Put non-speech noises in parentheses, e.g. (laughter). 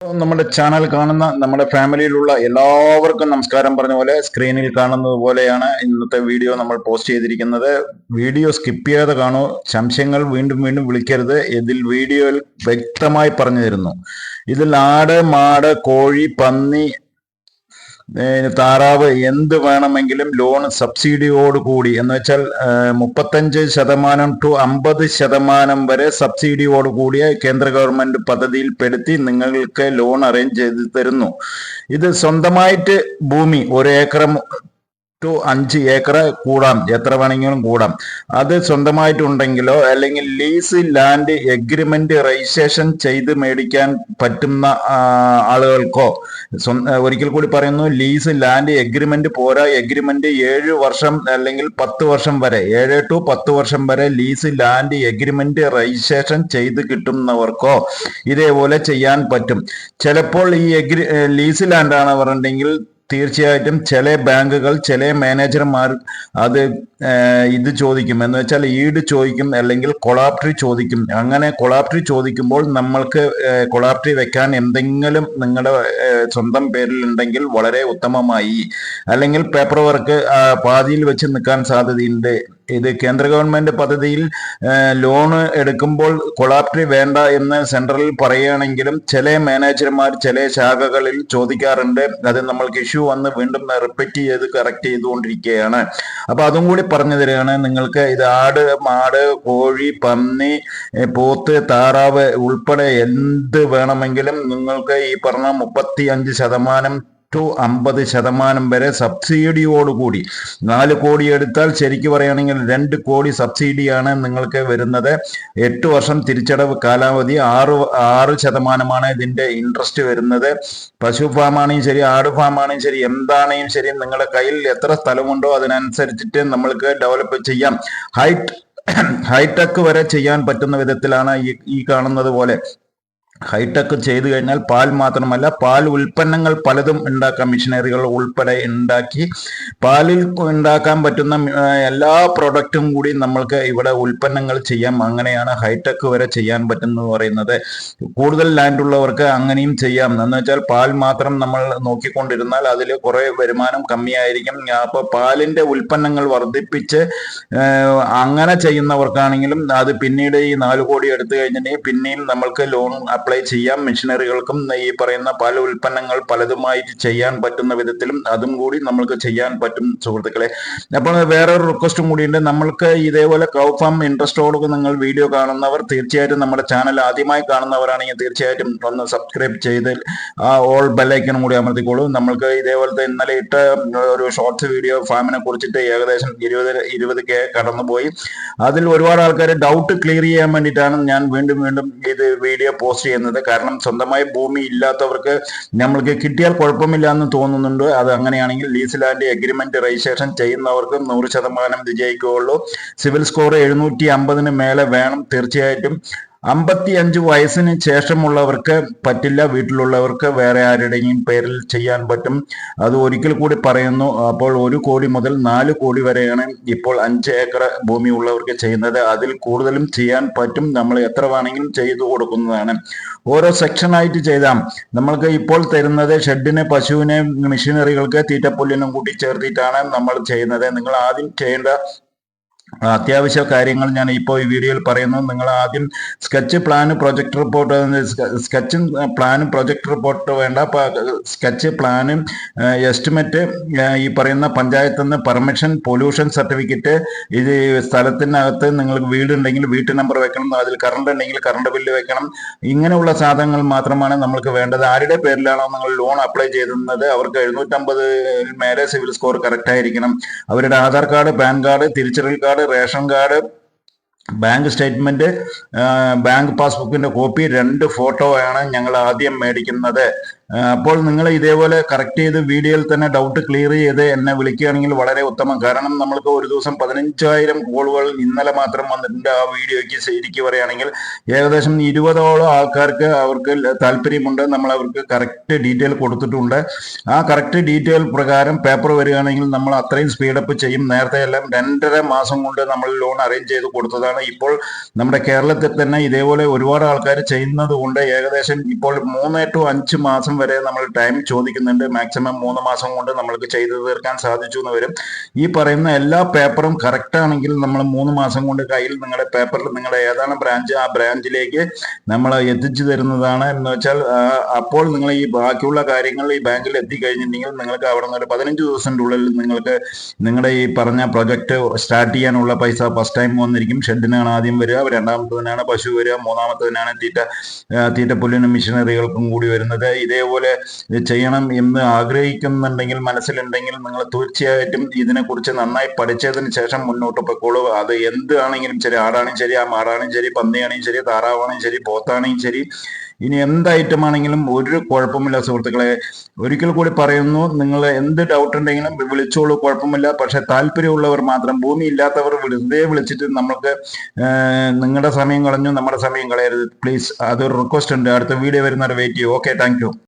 നമ്മുടെ ചാനൽ കാണുന്ന നമ്മുടെ ഫാമിലിയിലുള്ള എല്ലാവർക്കും നമസ്കാരം പറഞ്ഞ പോലെ സ്ക്രീനിൽ കാണുന്നത് പോലെയാണ് ഇന്നത്തെ വീഡിയോ നമ്മൾ പോസ്റ്റ് ചെയ്തിരിക്കുന്നത്. വീഡിയോ സ്കിപ്പ് ചെയ്യാതെ കാണൂ. സംശയങ്ങൾ വീണ്ടും വീണ്ടും വിളിക്കരുത്. ഇതിൽ വീഡിയോയിൽ വ്യക്തമായി പറഞ്ഞു തരുന്നു. ഇതിൽ ആട് മാട് കോഴി പന്നി താറാവ് എന്ത് വേണമെങ്കിലും ലോൺ സബ്സിഡിയോട് കൂടി. എന്ന് വെച്ചാൽ മുപ്പത്തഞ്ച് ശതമാനം ടു അമ്പത് ശതമാനം വരെ സബ്സിഡിയോട് കൂടിയ കേന്ദ്ര ഗവൺമെന്റ് പദ്ധതിയിൽപ്പെടുത്തി നിങ്ങൾക്ക് ലോൺ അറേഞ്ച് ചെയ്ത് തരുന്നു. ഇത് സ്വന്തമായിട്ട് ഭൂമി ഒരു ഏക്കർ ടു അഞ്ച് ഏക്കർ കൂടാം. എത്ര വേണമെങ്കിലും കൂടാം. അത് സ്വന്തമായിട്ടുണ്ടെങ്കിലോ അല്ലെങ്കിൽ ലീസ് ലാൻഡ് എഗ്രിമെന്റ് രജിസ്ട്രേഷൻ ചെയ്ത് മേടിക്കാൻ പറ്റുന്ന ആളുകൾക്കോ ഒരിക്കൽ കൂടി പറയുന്നു ലീസ് ലാൻഡ് എഗ്രിമെന്റ് പോരാ. എഗ്രിമെന്റ് ഏഴ് വർഷം അല്ലെങ്കിൽ പത്ത് വർഷം വരെ ഏഴ് ടു പത്ത് വർഷം വരെ ലീസ് ലാൻഡ് എഗ്രിമെന്റ് രജിസ്ട്രേഷൻ ചെയ്ത് കിട്ടുന്നവർക്കോ ഇതേപോലെ ചെയ്യാൻ പറ്റും. ചിലപ്പോൾ ഈ എഗ്രി ലീസ് ലാൻഡ് ആണ് പറഞ്ഞിട്ടുണ്ടെങ്കിൽ തീർച്ചയായിട്ടും ചില ബാങ്കുകൾ ചില മാനേജർമാർ അത് ഇത് ചോദിക്കും. എന്ന് വെച്ചാൽ ഈട് ചോദിക്കും അല്ലെങ്കിൽ കൊളാപ്റ്ററി ചോദിക്കും. അങ്ങനെ കൊളാപ്റ്ററി ചോദിക്കുമ്പോൾ നമ്മൾക്ക് കൊളാപ്റ്ററി വെക്കാൻ എന്തെങ്കിലും നിങ്ങളുടെ സ്വന്തം പേരിൽ ഉണ്ടെങ്കിൽ വളരെ ഉത്തമമായി. അല്ലെങ്കിൽ പേപ്പർ വർക്ക് പാതിയിൽ വെച്ച് നിൽക്കാൻ സാധ്യതയുണ്ട്. ഇത് കേന്ദ്ര ഗവൺമെന്റ് പദ്ധതിയിൽ ലോണ് എടുക്കുമ്പോൾ കൊളാപ്റ്ററി വേണ്ട എന്ന് സെൻട്രലിൽ പറയുകയാണെങ്കിലും ചില മാനേജർമാർ ചില ശാഖകളിൽ ചോദിക്കാറുണ്ട്. അത് നമ്മൾക്ക് ഇഷ്യൂ വന്ന് വീണ്ടും റിപ്പീറ്റ് ചെയ്ത് കറക്റ്റ് ചെയ്തുകൊണ്ടിരിക്കുകയാണ്. അപ്പൊ അതും കൂടി പറഞ്ഞു തരികയാണ്. നിങ്ങൾക്ക് ഇത് ആട് മാട് കോഴി പന്നി പോത്ത് താറാവ് ഉൾപ്പെടെ എന്ത് വേണമെങ്കിലും നിങ്ങൾക്ക് ഈ പറഞ്ഞ മുപ്പത്തി അഞ്ച് ശതമാനം ടു അമ്പത് ശതമാനം വരെ സബ്സിഡിയോടുകൂടി നാല് കോടി എടുത്താൽ ശരിക്കും പറയുകയാണെങ്കിൽ രണ്ട് കോടി സബ്സിഡിയാണ് നിങ്ങൾക്ക് വരുന്നത്. എട്ട് വർഷം തിരിച്ചടവ് കാലാവധി ആറ് ആറ് ശതമാനമാണ് ഇതിന്റെ ഇൻട്രസ്റ്റ് വരുന്നത്. പശു ഫാമാണെങ്കിലും ശരി ആട് ഫാമാണെങ്കിലും ശരി എന്താണെങ്കിലും ശരി നിങ്ങളുടെ കയ്യിൽ എത്ര സ്ഥലമുണ്ടോ അതിനനുസരിച്ചിട്ട് നമ്മൾക്ക് ഡെവലപ്പ് ചെയ്യാം. ഹൈറ്റ് ഹൈടെക് (clears throat) വരെ ചെയ്യാൻ പറ്റുന്ന വിധത്തിലാണ് ഈ ഈ കാണുന്നത് പോലെ. ഹൈടെക് ചെയ്തു കഴിഞ്ഞാൽ പാൽ മാത്രമല്ല പാൽ ഉൽപ്പന്നങ്ങൾ പലതും ഉണ്ടാക്കാം മിഷനറികൾ ഉൾപ്പെടെ ഉണ്ടാക്കി. പാലിൽ ഉണ്ടാക്കാൻ പറ്റുന്ന എല്ലാ പ്രൊഡക്റ്റും കൂടി നമ്മൾക്ക് ഇവിടെ ഉൽപ്പന്നങ്ങൾ ചെയ്യാം. അങ്ങനെയാണ് ഹൈടെക് വരെ ചെയ്യാൻ പറ്റുന്നത് പറയുന്നത്. കൂടുതൽ ലാൻഡ് ഉള്ളവർക്ക് അങ്ങനെയും ചെയ്യാം. എന്ന് വെച്ചാൽ പാൽ മാത്രം നമ്മൾ നോക്കിക്കൊണ്ടിരുന്നാൽ അതിൽ കുറെ വരുമാനം കമ്മിയായിരിക്കും. അപ്പോൾ പാലിന്റെ ഉൽപ്പന്നങ്ങൾ വർദ്ധിപ്പിച്ച് അങ്ങനെ ചെയ്യുന്നവർക്കാണെങ്കിലും അത് പിന്നീട് ഈ നാല് കോടി എടുത്തു കഴിഞ്ഞിട്ടുണ്ടെങ്കിൽ പിന്നെയും നമ്മൾക്ക് ലോൺ അപ്ലൈ ചെയ്യാം. മെഷീനറികൾക്കും ഈ പറയുന്ന പല ഉൽപ്പന്നങ്ങൾ പലതുമായിട്ട് ചെയ്യാൻ പറ്റുന്ന വിധത്തിലും അതും കൂടി നമ്മൾക്ക് ചെയ്യാൻ പറ്റും സുഹൃത്തുക്കളെ. അപ്പോൾ വേറൊരു റിക്വസ്റ്റും കൂടിയുണ്ട്. നമ്മൾക്ക് ഇതേപോലെ കൗഫാം ഇൻട്രസ്റ്റോട് നിങ്ങൾ വീഡിയോ കാണുന്നവർ തീർച്ചയായിട്ടും നമ്മുടെ ചാനൽ ആദ്യമായി കാണുന്നവരാണെങ്കിൽ തീർച്ചയായിട്ടും ഒന്ന് സബ്സ്ക്രൈബ് ചെയ്ത് ഓൾ ബെല്ലൈക്കനും കൂടി അമർത്തിക്കോളൂ. നമ്മൾക്ക് ഇതേപോലത്തെ ഇന്നലെ ഇട്ട ഒരു ഷോർട്സ് വീഡിയോ ഫാമിനെ കുറിച്ചിട്ട് ഏകദേശം ഇരുപത് ഇരുപത് കെ കടന്നുപോയി. അതിൽ ഒരുപാട് ആൾക്കാർ ഡൗട്ട് ക്ലിയർ ചെയ്യാൻ വേണ്ടിയിട്ടാണ് ഞാൻ വീണ്ടും വീണ്ടും ഇത് വീഡിയോ പോസ്റ്റ് ചെയ്യുന്നത് കാരണം സ്വന്തമായി ഭൂമി ഇല്ലാത്തവർക്ക് നമ്മൾക്ക് കിട്ടിയാൽ കുഴപ്പമില്ല എന്ന് തോന്നുന്നുണ്ട്. അത് അങ്ങനെയാണെങ്കിൽ ലീസ് ലാൻഡ് എഗ്രിമെന്റ് രജിസ്ട്രേഷൻ ചെയ്യുന്നവർക്ക് നൂറ് ശതമാനം വിജയിക്കുകയുള്ളൂ. സിവിൽ സ്കോർ എഴുന്നൂറ്റി അമ്പതിന് മേലെ വേണം തീർച്ചയായിട്ടും. അമ്പത്തി അഞ്ച് വയസ്സിന് ശേഷമുള്ളവർക്ക് പറ്റില്ല. വീട്ടിലുള്ളവർക്ക് വേറെ ആരുടെയും പേരിൽ ചെയ്യാൻ പറ്റും. അത് ഒരിക്കൽ കൂടി പറയുന്നു. അപ്പോൾ ഒരു കോടി മുതൽ നാല് കോടി വരെയാണ് ഇപ്പോൾ അഞ്ച് ഏക്കർ ഭൂമി ഉള്ളവർക്ക് ചെയ്യുന്നത്. അതിൽ കൂടുതലും ചെയ്യാൻ പറ്റും. നമ്മൾ എത്ര വേണമെങ്കിലും ചെയ്തു കൊടുക്കുന്നതാണ്. ഓരോ സെക്ഷനായിട്ട് ചെയ്താം. നമ്മൾക്ക് ഇപ്പോൾ തരുന്നത് ഷെഡിന് പശുവിനെ മെഷീനറികൾക്ക് തീറ്റപ്പുല്ലിനും കൂട്ടി ചേർത്തിട്ടാണ് നമ്മൾ ചെയ്യുന്നത്. നിങ്ങൾ ആദ്യം ചെയ്യേണ്ട അത്യാവശ്യ കാര്യങ്ങൾ ഞാൻ ഇപ്പോൾ ഈ വീഡിയോയിൽ പറയുന്നു. നിങ്ങൾ ആദ്യം സ്കെച്ച് പ്ലാൻ പ്രൊജക്ട് റിപ്പോർട്ട് സ്കെച്ചും പ്ലാനും പ്രൊജക്ട് റിപ്പോർട്ട് വേണ്ട. സ്കെച്ച് പ്ലാനും എസ്റ്റിമേറ്റ് ഈ പറയുന്ന പഞ്ചായത്തിൽ നിന്ന് പെർമിഷൻ പൊല്യൂഷൻ സർട്ടിഫിക്കറ്റ് ഇത് സ്ഥലത്തിനകത്ത് നിങ്ങൾക്ക് വീടുണ്ടെങ്കിൽ വീട്ടു നമ്പർ വെക്കണം അതിൽ കറണ്ട് ഉണ്ടെങ്കിൽ കറണ്ട് ബില്ല് വെക്കണം. ഇങ്ങനെയുള്ള സാധനങ്ങൾ മാത്രമാണ് നമ്മൾക്ക് വേണ്ടത്. ആരുടെ പേരിലാണോ നിങ്ങൾ ലോൺ അപ്ലൈ ചെയ്യുന്നത് അവർക്ക് എഴുന്നൂറ്റമ്പത് മേലെ സിവിൽ സ്കോർ കറക്റ്റ് ആയിരിക്കണം. അവരുടെ ആധാർ കാർഡ് പാൻ കാർഡ് തിരിച്ചറിയൽ card ration card bank statement bank പാസ്ബുക്കിന്റെ copy രണ്ട് ഫോട്ടോ ആണ് ഞങ്ങൾ ആദ്യം മേടിക്കുന്നത്. അപ്പോൾ നിങ്ങൾ ഇതേപോലെ കറക്റ്റ് ചെയ്ത് വീഡിയോയിൽ തന്നെ ഡൗട്ട് ക്ലിയർ ചെയ്ത് എന്നെ വിളിക്കുകയാണെങ്കിൽ വളരെ ഉത്തമം. കാരണം നമ്മൾക്ക് ഒരു ദിവസം പതിനഞ്ചായിരം കോളുകൾ ഇന്നലെ മാത്രം വന്നിട്ടുണ്ട് ആ വീഡിയോയ്ക്ക് ശരിക്ക് പറയുകയാണെങ്കിൽ. ഏകദേശം ഇരുപതോളം ആൾക്കാർക്ക് അവർക്ക് താല്പര്യമുണ്ട്. നമ്മൾ അവർക്ക് കറക്റ്റ് ഡീറ്റെയിൽ കൊടുത്തിട്ടുണ്ട്. ആ കറക്റ്റ് ഡീറ്റെയിൽ പ്രകാരം പേപ്പർ വരികയാണെങ്കിൽ നമ്മൾ അത്രയും സ്പീഡപ്പ് ചെയ്യും. നേരത്തെ എല്ലാം രണ്ടര മാസം കൊണ്ട് നമ്മൾ ലോൺ അറേഞ്ച് ചെയ്ത് കൊടുത്തതാണ്. ഇപ്പോൾ നമ്മുടെ കേരളത്തിൽ തന്നെ ഇതേപോലെ ഒരുപാട് ആൾക്കാർ ചെയ്യുന്നത് കൊണ്ട് ഏകദേശം ഇപ്പോൾ മൂന്ന് ടു അഞ്ച് മാസം വരെ നമ്മൾ ടൈം ചോദിക്കുന്നുണ്ട്. മാക്സിമം മൂന്ന് മാസം കൊണ്ട് നമ്മൾക്ക് ചെയ്തു തീർക്കാൻ സാധിച്ചു എന്ന് വരും. ഈ പറയുന്ന എല്ലാ പേപ്പറും കറക്റ്റ് ആണെങ്കിൽ നമ്മൾ മൂന്ന് മാസം കൊണ്ട് കയ്യിൽ നിങ്ങളുടെ പേപ്പറിൽ നിങ്ങളുടെ ഏതാണ് ബ്രാഞ്ച് ആ ബ്രാഞ്ചിലേക്ക് നമ്മൾ എത്തിച്ചു തരുന്നതാണ്. എന്ന് വെച്ചാൽ അപ്പോൾ നിങ്ങൾ ഈ ബാക്കിയുള്ള കാര്യങ്ങൾ ഈ ബാങ്കിൽ എത്തിക്കഴിഞ്ഞിട്ടുണ്ടെങ്കിൽ നിങ്ങൾക്ക് അവിടെ നിന്ന് ഒരു പതിനഞ്ച് ദിവസത്തിന്റെ ഉള്ളിൽ നിങ്ങൾക്ക് നിങ്ങളുടെ ഈ പറഞ്ഞ പ്രൊജക്ട് സ്റ്റാർട്ട് ചെയ്യാനുള്ള പൈസ ഫസ്റ്റ് ടൈം വന്നിരിക്കും. ഷെഡിനാണ് ആദ്യം വരിക. രണ്ടാമത്തതിനാണ് പശു വരിക. മൂന്നാമത്തതിനാണ് തീറ്റ തീറ്റ തീറ്റപ്പുല്ലിനും മിഷനറികൾക്കും കൂടി വരുന്നത്. ഇതേപോലെ ചെയ്യണം എന്ന് ആഗ്രഹിക്കുന്നുണ്ടെങ്കിൽ മനസ്സിലുണ്ടെങ്കിൽ നിങ്ങൾ തീർച്ചയായിട്ടും ഇതിനെക്കുറിച്ച് നന്നായി പഠിച്ചതിന് ശേഷം മുന്നോട്ട് പൊയ്ക്കോളൂ അത് എന്താണെങ്കിലും ശരി ആടാണെങ്കിലും ശരി ആ മാടാണെങ്കിലും ശരി പന്നിയാണെങ്കിലും ശരി താറാവാണെങ്കിലും ശരി പോത്താണെങ്കിലും ശരി. ഇനി എന്ത് ഐറ്റം ആണെങ്കിലും ഒരു കുഴപ്പമില്ല സുഹൃത്തുക്കളെ. ഒരിക്കൽ കൂടി പറയുന്നു നിങ്ങൾ എന്ത് ഡൗട്ട് ഉണ്ടെങ്കിലും വിളിച്ചോളൂ കുഴപ്പമില്ല. പക്ഷെ താല്പര്യമുള്ളവർ മാത്രം ഭൂമി ഇല്ലാത്തവർ വെറുതെ വിളിച്ചിട്ട് നമ്മൾക്ക് നിങ്ങളുടെ സമയം കളഞ്ഞു നമ്മുടെ സമയം കളയരുത്. പ്ലീസ് അതൊരു റിക്വസ്റ്റ് ഉണ്ട്. അടുത്ത വീഡിയോ വരുന്നവരെ വെയിറ്റ് ചെയ്യൂ. Okay thank